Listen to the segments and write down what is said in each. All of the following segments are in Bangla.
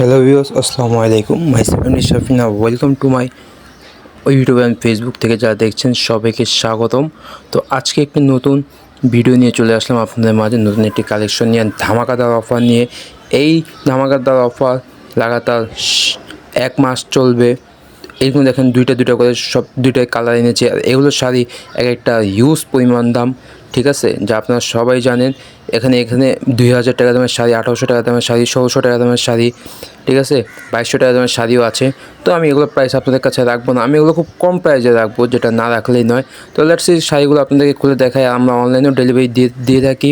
হ্যালো ভিউয়ার্স আসসালামু আলাইকুম my seven Shafina welcome to my YouTube and Facebook থেকে যারা দেখছেন সবাইকে স্বাগতম। তো আজকে একটি নতুন ভিডিও নিয়ে চলে আসলাম আপনাদের মাঝে। নতুন একটি কালেকশন নিয়ে, ধামাকাদার অফার নিয়ে। এই ধামাকাদার অফার লাগাতার এক মাস চলবে। এইগুলো দেখেন দুইটা দুইটা করে সব দুইটাই কালার এনেছে। আর এগুলো শাড়ি এক একটা হিউজ পরিমাণ দাম। ঠিক আছে? যা আপনারা সবাই জানেন, এখানে এখানে দুই হাজার টাকা দামের শাড়ি, আঠারোশো টাকা দামের শাড়ি, ষোলোশো টাকা দামের শাড়ি, ঠিক আছে? বাইশশো টাকা দামের শাড়িও আছে। তো আমি এগুলো প্রাইস আপনাদের কাছে রাখব না। আমি এগুলো খুব কম প্রাইসে রাখব, যেটা না রাখলেই নয়। তো লেটস এই শাড়িগুলো আপনাদেরকে খুলে দেখাই। আমরা অনলাইনেও ডেলিভারি দিয়ে দিয়ে থাকি।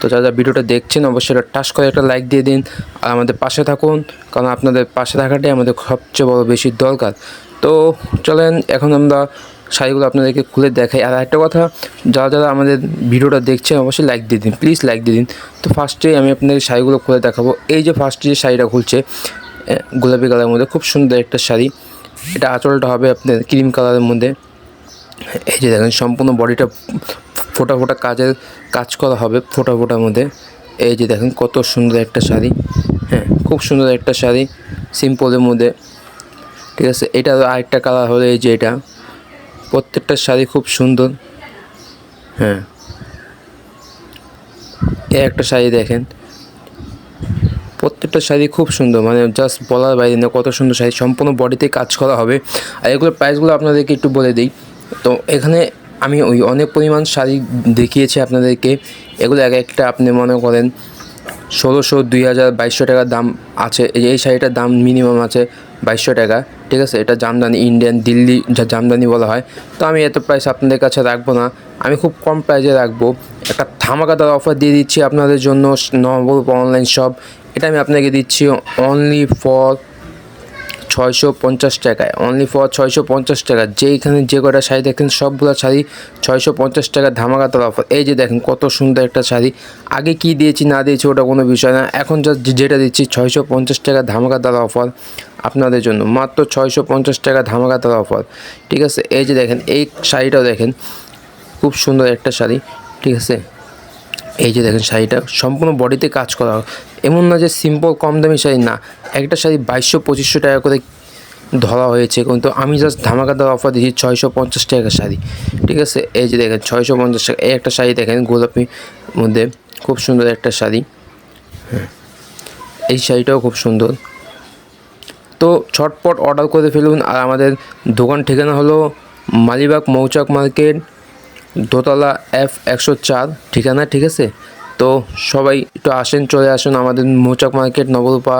তো যারা ভিডিওটা দেখছেন, অবশ্যই এটা টাচ করে একটা লাইক দিয়ে দিন। আর আমাদের পাশে থাকুন, কারণ আপনাদের পাশে থাকাটাই আমাদের সবচেয়ে বড় বেশি দরকার। তো চলেন, এখন আমরা শাড়িগুলো আপনাদেরকে খুলে দেখাই। আর একটা কথা, যারা যারা আমাদের ভিডিওটা দেখছেন, অবশ্যই লাইক দিয়ে দিন প্লিজ লাইক দিয়ে দিন। তো ফার্স্টে আমি আপনাদের শাড়িগুলো খুলে দেখাবো। এই যে ফার্স্টে যে শাড়িটা খুলছে গোলাপি কালারের মধ্যে, খুব সুন্দর একটা শাড়ি। এটা আঁচলটা হবে আপনার ক্রিম কালারের মধ্যে। এই যে দেখেন, সম্পূর্ণ বডিটা ফোটা ফোটা কাজের কাজ করা হবে, ফোটা ফোটার মধ্যে। এই যে দেখেন, কত সুন্দর একটা শাড়ি। হ্যাঁ খুব সুন্দর একটা শাড়ি সিম্পলের মধ্যে। ঠিক আছে? এটা আরেকটা কালার হলো এই যে এটা। প্রত্যেকটা শাড়ি খুব সুন্দর। হ্যাঁ। এই একটা শাড়ি দেখেন। প্রত্যেকটা শাড়ি খুব সুন্দর। মানে জাস্ট বলার বাইরে না, কত সুন্দর শাড়ি। সম্পূর্ণ বডিতে কাজ করা হবে। আর এগুলোর প্রাইসগুলো আপনাদেরকে একটু বলে দিই। তো এখানে আমি ওই অনেক পরিমাণ শাড়ি দেখিয়েছি আপনাদেরকে। এগুলো এক একটা আপনি মনে করেন ষোলোশো, দুই হাজার, বাইশশো টাকার দাম আছে। এই শাড়িটার দাম মিনিমাম আছে বাইশশো টাকা। ঠিক আছে? এটা জামদানি ইন্ডিয়ান দিল্লি যা জামদানি বলা হয়। তো আমি এত প্রাইস আপনাদের কাছে রাখব না। আমি খুব কম প্রাইসে রাখব। একটা ধামাকাদার অফার দিয়ে দিচ্ছি আপনাদের জন্য নবরূপ অনলাইন শপ এটা আমি আপনাকে দিচ্ছি অনলি ফর ছয়শো পঞ্চাশ টাকায়। অনলি ফর ছয়শো পঞ্চাশ টাকা। যেইখানে যে কটা শাড়ি দেখেন, সবগুলো শাড়ি ছয়শো পঞ্চাশ টাকা ধামাকাতার অফার এই যে দেখেন, কত সুন্দর একটা শাড়ি। আগে কি দিয়েছি, না দিয়েছি, ওটা কোনো বিষয় না। এখন জাস্ট যেটা দিচ্ছি, ছয়শো পঞ্চাশ টাকা ধামাকাতার অফার আপনাদের জন্য। মাত্র ছয়শো পঞ্চাশ টাকা ধামাকাতার অফার ঠিক আছে? এই যে দেখেন, এই শাড়িটাও দেখেন, খুব সুন্দর একটা শাড়ি। ঠিক আছে? এই যে দেখেন শাড়িটা, সম্পূর্ণ বডিতে কাজ করা। এমন না যে সিম্পল কম দামি শাড়ি না। একটা শাড়ি বাইশশো, পঁচিশশো টাকা করে ধরা হয়েছে। কিন্তু আমি জাস্ট ধামাকাদার অফার দিচ্ছি ছয়শো পঞ্চাশ টাকা শাড়ি। ঠিক আছে? এই যে দেখেন, ছয়শো পঞ্চাশ টাকা। এই একটা শাড়ি দেখেন, গোলাপি মধ্যে খুব সুন্দর একটা শাড়ি। হ্যাঁ। এই শাড়িটাও খুব সুন্দর। তো ছটপট অর্ডার করে ফেলুন। আর আমাদের দোকান ঠিকানা হলো মালিবাগ মৌচাক মার্কেট দোতলা এফ একশো চার ঠিকানা ঠিক আছে? তো সবাই একটু আসেন চলে আসুন আমাদের মৌচাক মার্কেট নবরূপা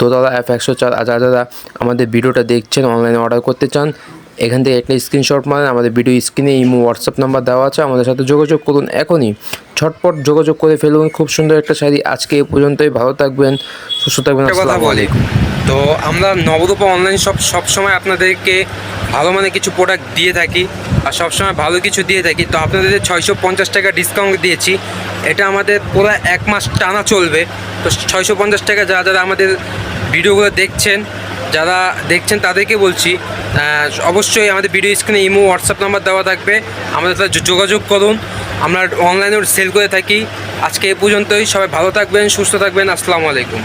দোতলা এফ একশো চার। আর যারা যারা আমাদের ভিডিওটা দেখছেন অনলাইনে অর্ডার করতে চান এখান থেকে একটা স্ক্রিনশট মারেন। আমাদের ভিডিও স্ক্রিনে ইমো হোয়াটসঅ্যাপ নাম্বার দেওয়া আছে। আমাদের সাথে যোগাযোগ করুন এখনই। ছটপট যোগাযোগ করে ফেলুন। খুব সুন্দর একটা শাড়ি আজকে এ পর্যন্তই। ভালো থাকবেন সুস্থ থাকবেন। আসসালামু আলাইকুম। তো আমরা নবরূপা অনলাইন শপ সবসময় আপনাদেরকে ভালো মানে কিছু প্রোডাক্ট দিয়ে থাকি আর সবসময় ভালো কিছু দিয়ে থাকি, তো আপনাদের ছয়শো পঞ্চাশ টাকা ডিসকাউন্ট দিয়েছি, এটা আমাদের পুরো এক মাস টানা চলবে। তো ছয়শো পঞ্চাশ টাকা যারা যারা আমাদের ভিডিওগুলো দেখছেন, যারা দেখছেন তাদেরকে বলছি অবশ্যই আমাদের ভিডিও স্ক্রিনে ইমো হোয়াটসঅ্যাপ নাম্বার দেওয়া থাকবে। আমাদের সাথে যোগাযোগ করুন। আমরা অনলাইনেও সেল করে থাকি। আজকে এ পর্যন্তই। সবাই ভালো থাকবেন, সুস্থ থাকবেন। আসসালামু আলাইকুম।